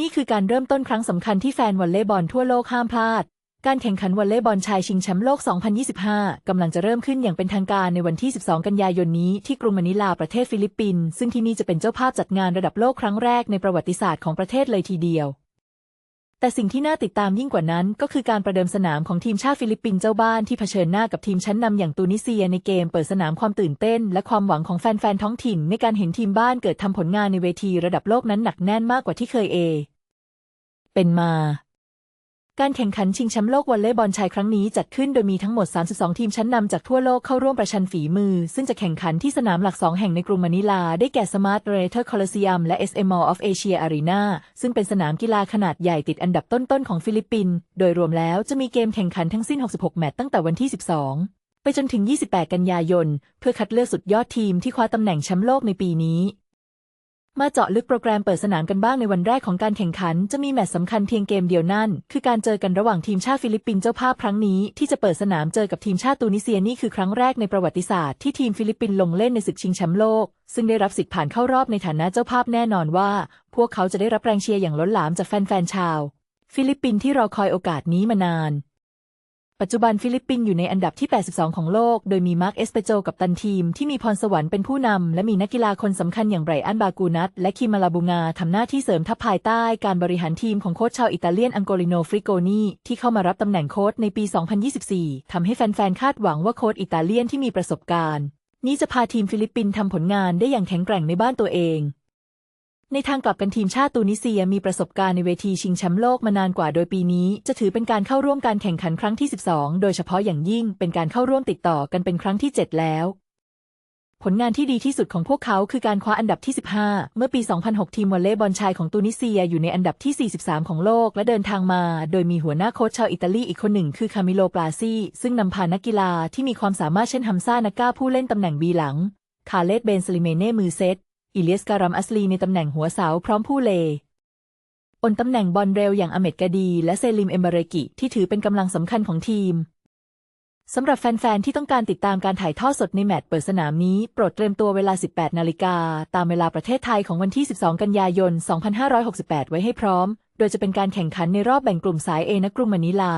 นี่คือการเริ่มต้นครั้งสำคัญที่แฟนวอลเลย์บอลทั่วโลกห้ามพลาด การแข่งขันวอลเลย์บอลชายชิงแชมป์โลก 2025 กำลังจะเริ่มขึ้นอย่างเป็นทางการในวันที่ 12 กันยายนนี้ที่กรุงมะนิลาประเทศฟิลิปปินส์ซึ่งที่นี่จะเป็นเจ้าภาพจัดงานระดับโลกครั้งแรกในประวัติศาสตร์ของประเทศเลยทีเดียว แต่สิ่งที่น่าติดตามยิ่งกว่านั้น ก็คือการประเดิมสนามของทีมชาติฟิลิปปินส์เจ้าบ้านที่เผชิญหน้ากับทีมชั้นนำอย่างตูนิเซียในเกมเปิดสนามความตื่นเต้น และความหวังของแฟนๆท้องถิ่น ในการเห็นทีมบ้านเกิดทำผลงานในเวทีระดับโลกนั้นหนักแน่นมากกว่าที่เคยเอ เป็นมา การแข่งขันชิงแชมป์โลกวอลเลย์บอลชายครั้งนี้จัดขึ้นโดยมีทั้งหมด 32 ทีมชั้นนำจากทั่วโลกเข้าร่วมประชันฝีมือ ซึ่งจะแข่งขันที่สนามหลักสองแห่งในกรุงมะนิลา ได้แก่ Smart r a t e r Coliseum และ SM Mall of Asia Arena ซึ่งเป็นสนามกีฬาขนาดใหญ่ติดอันดับต้นๆของฟิลิปปินส์ โดยรวมแล้วจะมีเกมแข่งขันทั้งสิ้น 66 แมตช์ตั้งแต่วันที่ 12 ไปจนถึง 28 กันยายน เพื่อคัดเลือกสุดยอดทีมที่คว้าตำแหน่งแชมป์โลกในปีนี้ มาเจาะลึกโปรแกรมเปิดสนามกันบ้างในวันแรกของการแข่งขัน จะมีแมตช์สำคัญเพียงเกมเดียวนั่น คือการเจอกันระหว่างทีมชาติฟิลิปปินส์เจ้าภาพครั้งนี้ที่จะเปิดสนามเจอกับทีมชาติตูนิเซียนี่คือครั้งแรกในประวัติศาสตร์ที่ทีมฟิลิปปินส์ลงเล่นในศึกชิงแชมป์โลก ซึ่งได้รับสิทธิ์ผ่านเข้ารอบในฐานะเจ้าภาพแน่นอนว่า พวกเขาจะได้รับแรงเชียร์อย่างล้นหลามจากแฟนๆชาว ฟิลิปปินส์ที่รอคอยโอกาสนี้มานาน ปัจจุบันฟิลิปปินส์อยู่ในอันดับที่ 82 ของโลก โดยมีมาร์คเอสเปโจกับตันทีมที่มีพรสวรรค์เป็นผู้นำ และมีนักกีฬาคนสำคัญอย่างไบรอันบากูนัตและคิมาลาบูงาทำหน้าที่เสริมทัพภายใต้การบริหารทีมของโค้ชชาวอิตาเลียนอังโกลิโนฟริโกนีที่เข้ามารับตำแหน่งโค้ชในปี 2024 ทำให้แฟนๆ คาดหวังว่าโค้ชอิตาเลียนที่มีประสบการณ์ นี้จะพาทีมฟิลิปปินส์ทำผลงานได้อย่างแข็งแกร่งในบ้านตัวเอง ในทางกลับกันทีมชาติตูนิเซียมีประสบการณ์ในเวทีชิงแชมป์โลกมานานกว่าโดยปีนี้ จะถือเป็นการเข้าร่วมการแข่งขันครั้งที่ 12 โดยเฉพาะอย่างยิ่งเป็นการเข้าร่วมติดต่อกันเป็นครั้งที่ 7 แล้วผลงานที่ดีที่สุดของพวกเขาคือการคว้าอันดับที่ 15 เมื่อปี 2006 ทีมวอลเลย์บอลชายของตูนิเซียอยู่ในอันดับที่ 43 ของโลกและเดินทางมา โดยมีหัวหน้าโค้ชชาวอิตาลีอีกคนหนึ่งคือคามิโลปลาซีซึ่งนำพานักกีฬาที่มีความสามารถเช่นฮัมซ่านาก้าผู้เล่นตำแหน่งบีหลัง คาเลตเบนสลิเมเน่มือเซต อิเลียสการัมอัสลีในตำแหน่งหัวเสาพร้อมผู้เลอนตำแหน่งบอลเร็วอย่างอเมดกาดี และเซลิมเอมเบเรกิที่ถือเป็นกำลังสำคัญของทีมสำหรับแฟน ๆ ที่ต้องการติดตามการถ่ายทอดสดในแมตช์เปิดสนามนี้ โปรดเตรียมตัวเวลา 18 นาฬิกา ตามเวลาประเทศไทยของวันที่ 12 กันยายน 2568 ไว้ให้พร้อม โดยจะเป็นการแข่งขันในรอบแบ่งกลุ่มสายเอณกรุงมะนิลา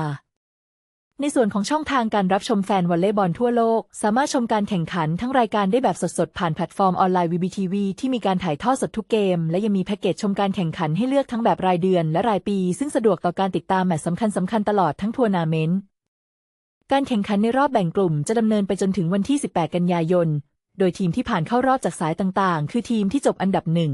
ในส่วนของช่องทางการรับชมแฟนวอลเลย์บอลทั่วโลก สามารถชมการแข่งขันทั้งรายการได้แบบสดๆ ผ่านแพลตฟอร์มออนไลน์ VBTV ที่มีการถ่ายทอดสดทุกเกม และยังมีแพ็กเกจชมการแข่งขันให้เลือกทั้งแบบรายเดือนและรายปี ซึ่งสะดวกต่อการติดตามแมตช์สำคัญสำคัญตลอดทั้งทัวร์นาเมนต์การแข่งขันในรอบแบ่งกลุ่มจะดำเนินไปจนถึงวันที่ 18 กันยายน โดยทีมที่ผ่านเข้ารอบจากสายต่างๆ คือทีมที่จบอันดับหนึ่ง